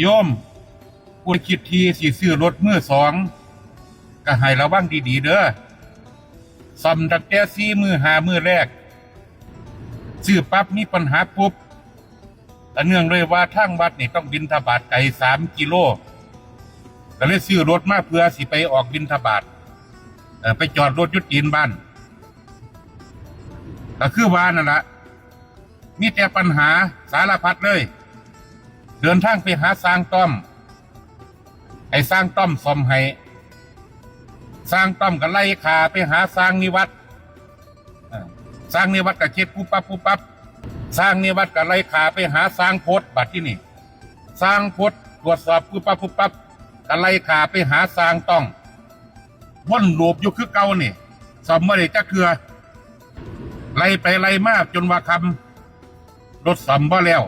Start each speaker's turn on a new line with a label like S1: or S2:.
S1: โยมผู้คิดทีสิซื้อรถมือสองก็ให้ระวังดีๆเด้อซ่อมตั้งแต่สี่มือหามือแรกซื้อปั๊บมีปัญหาปุ๊บแต่เนื่องเลยว่าทางวัดนี่ต้องบินทบาทไกลสามกิโลก็เลยซื้อรถมาเพื่อสิไปออกบินทบาทไปจอดรถยุดจีนบ้านก็คือว่านั่นแหละมีแต่ปัญหาสารพัดเลย เดินทางไปหาสร้างต้อมให้สร้างต้อมซอมให้สร้างต้อมก็ไล่ขาไปหาสร้างนิวัตสร้างนิวัตก็เช็ดปุ๊บปั๊บปุ๊บปั๊บสร้างนิวัตก็ไล่ขาไปหาสร้างโพดบัดที่นี่สร้างโพดตรวจสอบปุ๊บปั๊บปุ๊บปั๊บก็ไล่ขาไปหาสร้างต้องว่นหลูปอยู่คือเก่านี่ซ่อมเมื่อไรจะเคือไล่ไปไล่มาจนว่าคำรถซ่อมบ่แล้ว